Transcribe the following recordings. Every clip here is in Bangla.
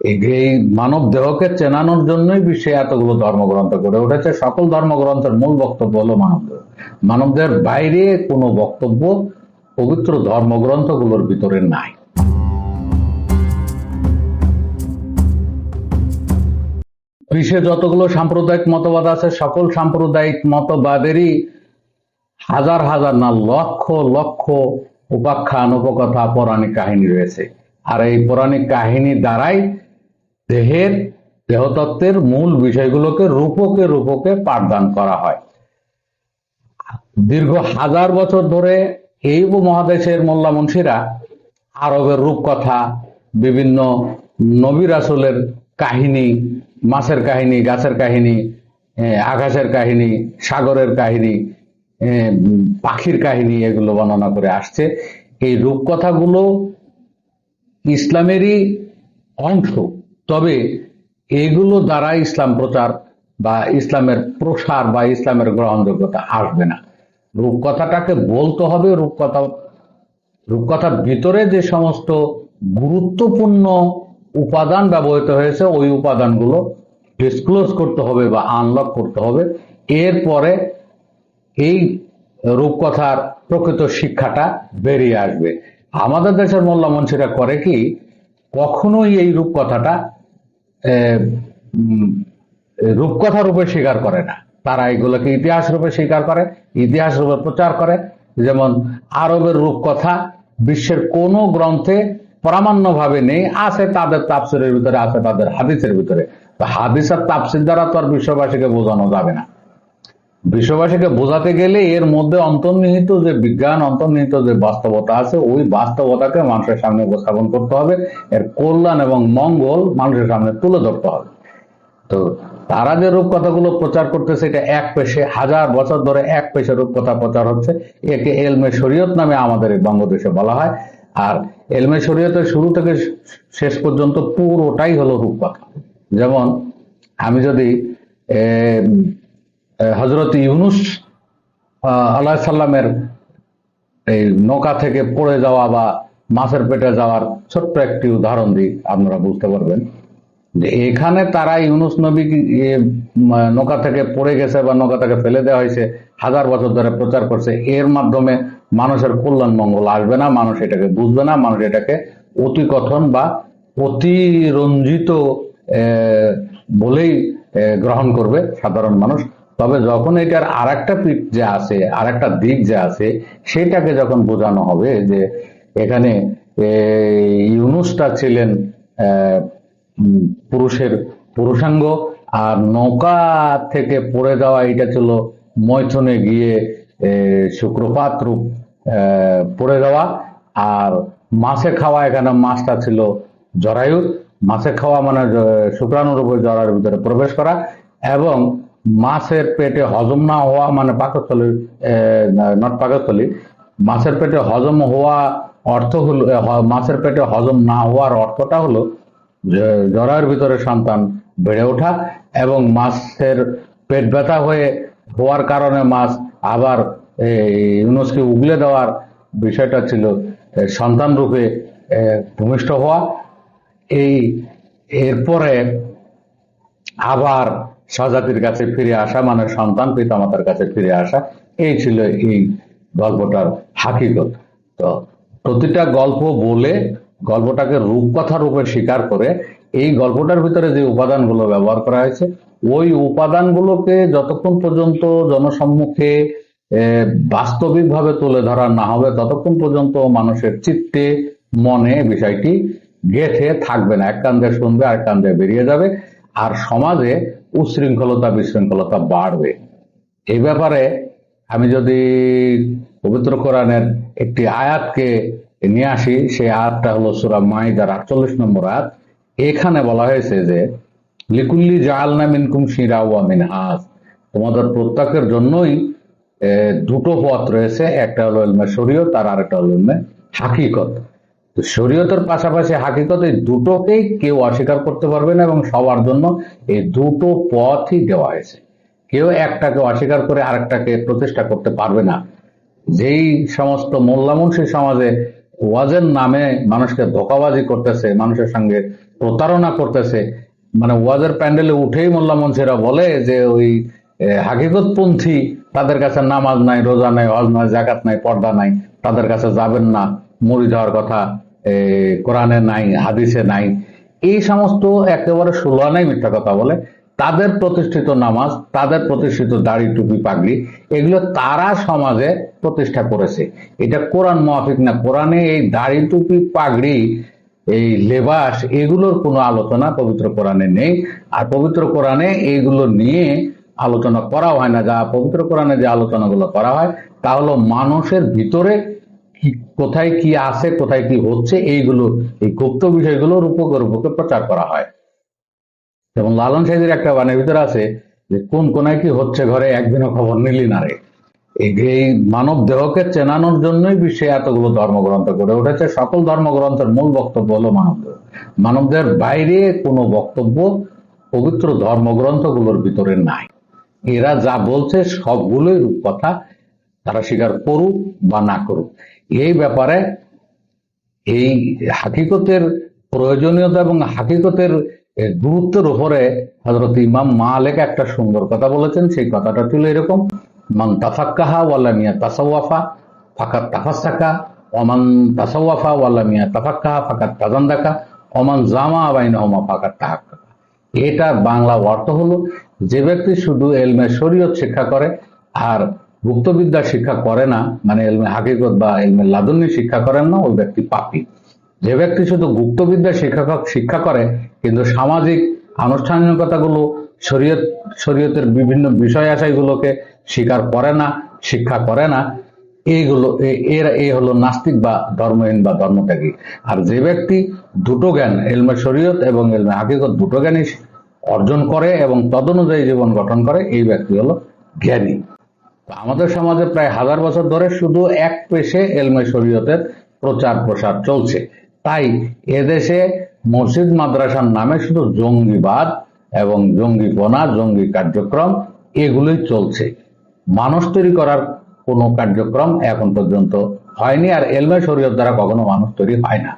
এই মানব দেহকে চেনানোর জন্যই বিশ্বে এতগুলো ধর্মগ্রন্থ গড়ে উঠেছে। সকল ধর্মগ্রন্থের মূল বক্তব্য হলো মানব দেহ। মানবদের বাইরে কোনো বক্তব্য পবিত্র ধর্মগ্রন্থগুলোর ভিতরে নাই। বিশ্বে যতগুলো সাম্প্রদায়িক মতবাদ আছে, সকল সাম্প্রদায়িক মতবাদেরই হাজার হাজার না, লক্ষ লক্ষ উপাখ্যান, উপকথা, পৌরাণিক কাহিনী রয়েছে। আর এই পৌরাণিক কাহিনী দ্বারাই দেহের দেহতত্ত্বের মূল বিষয়গুলোকে রূপকে রূপকে পাঠদান করা হয়। দীর্ঘ হাজার বছর ধরে এই উপমহাদেশের মোল্লা মুন্সিরা আরবের রূপকথা, বিভিন্ন নবী রাসুলের কাহিনী, মাছের কাহিনী, গাছের কাহিনী আকাশের কাহিনী, সাগরের কাহিনী পাখির কাহিনী এগুলো বর্ণনা করে আসছে। এই রূপকথাগুলো ইসলামেরই অংশ। তবে এগুলো দ্বারা ইসলাম প্রচার বা ইসলামের প্রসার বা ইসলামের গ্রহণযোগ্যতা আসবে না। রূপকথাটাকে বলতে হবে, রূপকথা, রূপকথার ভিতরে যে সমস্ত গুরুত্বপূর্ণ উপাদান ব্যবহৃত হয়েছে, ওই উপাদানগুলো ডিসক্লোজ করতে হবে বা আনলক করতে হবে। এরপরে এই রূপকথার প্রকৃত শিক্ষাটা বেরিয়ে আসবে। আমাদের দেশের মোল্লা মঞ্চিরা করে কি, কখনোই এই রূপকথাটা রূপকথা রূপে স্বীকার করে না। তারা এগুলোকে ইতিহাস রূপে স্বীকার করে, ইতিহাস রূপে প্রচার করে। যেমন আরবের রূপকথা বিশ্বের কোন গ্রন্থে প্রামাণ্যভাবে নেই, আছে তাদের তাপসিরের ভিতরে, আছে তাদের হাদিসের ভিতরে। হাদিসের তাপসির দ্বারা তো আর বিশ্ববাসীকে বোঝানো যাবে না। বিশ্ববাসীকে বোঝাতে গেলে এর মধ্যে অন্তর্নিহিত যে বিজ্ঞান, অন্তর্নিহিত যে বাস্তবতা আছে, ওই বাস্তবতাকে মানুষের সামনে উপস্থাপন করতে হবে। এর কল্যাণ এবং মঙ্গল মানুষের সামনে তুলে ধরতে হবে। তো তারা যে রূপকথাগুলো প্রচার করতেছে, এটা এক পেশে, হাজার বছর ধরে এক পেশে রূপকথা প্রচার হচ্ছে। একে এলমে শরীয়ত নামে আমাদের এই বঙ্গদেশে বলা হয়। আর এলমে শরীয়তের শুরু থেকে শেষ পর্যন্ত পুরোটাই হলো রূপকথা। যেমন আমি যদি হজরত ইউনুস আল্লাহ সাল্লামের এই নৌকা থেকে পড়ে যাওয়া বা মাছের পেটে যাওয়ার ছোট্ট একটি উদাহরণ দিই আপনারা বুঝতে পারবেন যে এখানে তারা ইউনুস নবী নৌকা থেকে পড়ে গেছে বা নৌকা থেকে ফেলে দেওয়া হয়েছে, হাজার বছর ধরে প্রচার করছে, এর মাধ্যমে মানুষের কল্যাণ মঙ্গল আসবে না, মানুষ এটাকে বুঝবে না, মানুষ এটাকে অতিকথন বা অতিরঞ্জিত বলেই গ্রহণ করবে সাধারণ মানুষ। তবে যখন এটার আর একটা পিঠ যে আছে আর একটা দিক যে আছে, সেটাকে যখন বোঝানো হবে যে এখানে ইউনুসটা ছিলেন পুরুষের, পুরুষাঙ্গ, আর নৌকা থেকে পড়ে যাওয়া এটা ছিল মৈথনে গিয়ে শুক্রপাত রূপ পড়ে যাওয়া। আর মাছে খাওয়া এখানে মাছটা ছিল জরায়ু মাছে খাওয়া মানে শুক্রাণুর উপর জরার ভিতরে প্রবেশ করা। এবং মাছের পেটে হজম না হওয়া মানে পাকস্থলী নট পাকস্থলী, মাছের পেটে হজম হওয়া অর্থ হলো মাছের পেটে হজম না হওয়ার অর্থটা হলো, যে জরার ভিতরে সন্তান বেড়ে ওঠা এবং মাছের পেট ব্যথা হয়ে হওয়ার কারণে মাছ আবার ইউনুসকে উগলে দেওয়ার বিষয়টা ছিল সন্তান রূপে ভূমিষ্ঠ হওয়া। এই, এরপরে আবার স্বজাতির কাছে ফিরে আসা মানে সন্তান পিতামাতার কাছে ফিরে আসা, এই ছিল এই গল্পটার হাকিকত। তো প্রতিটা গল্প বলে, গল্পটাকে রূপকথা রূপে স্বীকার করে, এই গল্পটার ভিতরে যে উপাদানগুলো ব্যবহার করা হয়েছে, ওই উপাদানগুলোকে যতক্ষণ পর্যন্ত জনসম্মুখে বাস্তবিকভাবে তুলে ধরা না হবে, ততক্ষণ পর্যন্ত মানুষের চিত্তে, মনে বিষয়টি গেথে থাকবে না। এক কান্দে শুনবে আর কান্দে বেরিয়ে যাবে। আর সমাজে উশৃঙ্খলতা, বিশৃঙ্খলতা বাড়বে। এই ব্যাপারে আমি যদি পবিত্র কোরআনের একটি আয়াতকে নিয়ে আসি, সেই আয়াতটা হলো সুরা মাইদার আটচল্লিশ নম্বর আয়াত। এখানে বলা হয়েছে যে, লিকুল্লি জাহালনা মিনকুম শিরা ওয়া মিন হাস তোমাদের প্রত্যেকের জন্যই দুটো পথ রয়েছে। একটা হলো ইলমে শরীয়ত, আর আরেকটা হলো ইলমে হাকিকত। তো শরীয়তের পাশাপাশি হাকিকত এই দুটোকেই কেউ অস্বীকার করতে পারবে না এবং সবার জন্য এই দুটো পথই দেওয়া হয়েছে। কেউ একটাকে অস্বীকার করে আরেকটাকে প্রতিষ্ঠা করতে পারবে না। যেই সমস্ত মোল্লামুন্সি সমাজে ওয়াজের নামে মানুষকে ধোকাবাজি করতেছে, মানুষের সঙ্গে প্রতারণা করতেছে মানে ওয়াজের প্যান্ডেলে উঠেই মোল্লা মনসিরা বলে যে ওই হাকিকতপন্থী তাদের কাছে নামাজ নাই, রোজা নাই হজ নাই জাকাত নাই, পর্দা নাই, তাদের কাছে যাবেন না, মরি যাওয়ার কথা। কোরআনে নাই, হাদিসে নাই, এই সমস্ত একেবারে সুলানাই মিথ্যা কথা বলে। তাদের প্রতিষ্ঠিত নামাজ, তাদের প্রতিষ্ঠিত দাড়ি, টুপি, পাগড়ি, এগুলো তারা সমাজে প্রতিষ্ঠা করেছে। এটা কোরআন মাফিক না। কোরআনে এই দাড়ি, টুপি, পাগড়ি, এই লেবাস, এগুলোর কোনো আলোচনা পবিত্র কোরআনে নেই। আর পবিত্র কোরআনে এইগুলো নিয়ে আলোচনা করা হয় না। যা পবিত্র কোরআনে যে আলোচনাগুলো করা হয়, তা হলো মানুষের ভিতরে কোথায় কি আছে, কোথায় কি হচ্ছে, এইগুলো, এই গুপ্ত বিষয়গুলো রূপকে রূপকে প্রচার করা হয়। যেমন লালন সাহেবের একটা বানের ভিতরে আছে যে, কোন কোনায় কি হচ্ছে ঘরে একদিনও খবর নিলি না রে। এই মানব দেহকে চেনানোর জন্যই বিশ্বে এতগুলো ধর্মগ্রন্থ গড়ে উঠেছে। সকল ধর্মগ্রন্থের মূল বক্তব্য হলো মানব দেহ। মানবদের বাইরে কোনো বক্তব্য পবিত্র ধর্মগ্রন্থগুলোর ভিতরে নাই। এরা যা বলছে সবগুলোই রূপকথা। তারা স্বীকার করুক বা না করুক। এই ব্যাপারে এই হাকিকতের প্রয়োজনীয়তা এবং হাকিকতের গুরুত্বের উপরে হজরত ইমাম মালেক একটা সুন্দর কথা বলেছেন। সেই কথাটা ছিল এরকম, মান তাফাক্কাহা ওয়ালা মিয়া তাসাওয়াফা ফাকাত তাফাসাকা ওমান তাসাওয়াফা ওয়ালা মিয়া তাফাক্কাহা ফাকাত তাজান্দাকা ওমান জামা বাইনহমা ফাকাত তাহাক্কা এটার বাংলা অর্থ হলো, যে ব্যক্তি শুধু এলমে শরীয়ত শিক্ষা করে আর গুপ্তবিদ্যা শিক্ষা করে না মানে এলমে হাকিকত বা এলমে লাদুন্নি শিক্ষা করেন না, ওই ব্যক্তি পাপী। যে ব্যক্তি শুধু গুপ্তবিদ্যা শিক্ষা শিক্ষা করে, কিন্তু সামাজিক আনুষ্ঠানিকতাগুলো, শরীয়ত, শরীয়তের বিভিন্ন বিষয় আশয়গুলোকে স্বীকার করে না, শিক্ষা করে না এইগুলো এ- এর এই হলো নাস্তিক বা ধর্মহীন বা ধর্মত্যাগী। আর যে ব্যক্তি দুটো জ্ঞান, এলমে শরীয়ত এবং এলমে হাকিকত দুটো জ্ঞানই অর্জন করে এবং তদনুযায়ী জীবন গঠন করে, এই ব্যক্তি হলো জ্ঞানী। আমাদের সমাজে প্রায় হাজার বছর ধরে শুধু এক পেশে এলমে শরীয়তের প্রচার প্রসার চলছে। তাই এদেশে মসজিদ মাদ্রাসার নামে শুধু জঙ্গিবাদ এবং জঙ্গিপনা, জঙ্গি কার্যক্রম এগুলোই চলছে। মানুষ তৈরি করার কোনো কার্যক্রম এখন পর্যন্ত হয়নি আর এলমে শরীয়ত দ্বারা কখনো মানুষ তৈরি হয় না।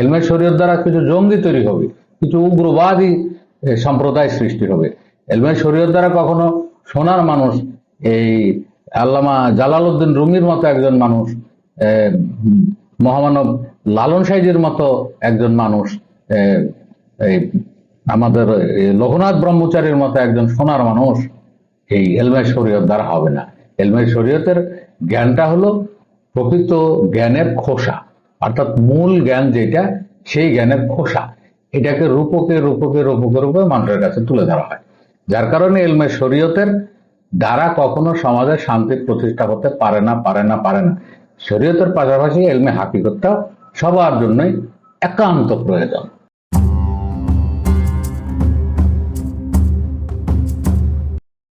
এলমে শরীয়ত দ্বারা কিছু জঙ্গি তৈরি হবে, কিছু উগ্রবাদী সম্প্রদায় সৃষ্টি হবে। এলমে শরীয়ত দ্বারা কখনো সোনার মানুষ এই আল্লামা জালালউদ্দিন রুমির মতো একজন মানুষ মহামানব লালন সাইজির মতো একজন মানুষ আমাদের এই লোকনাথ ব্রহ্মচারীর মতো একজন সোনার মানুষ, এই এলমে শরীয়ত দ্বারা হবে না। এলমে শরীয়তের জ্ঞানটা হলো প্রকৃত জ্ঞানের খোসা, অর্থাৎ মূল জ্ঞান যেটা, সেই জ্ঞানের খোসা। এটাকে রূপকে রূপকে রূপকে রূপে মানুষের কাছে তুলে ধরা হয়। যার কারণে এলমে শরীয়তের দ্বারা কখনো সমাজে শান্তির প্রতিষ্ঠা করতে পারে না পারে না পারে না। শরীয়তের পাশাপাশি এলমে হাকিকতটা সবার জন্যই একান্ত প্রয়োজন।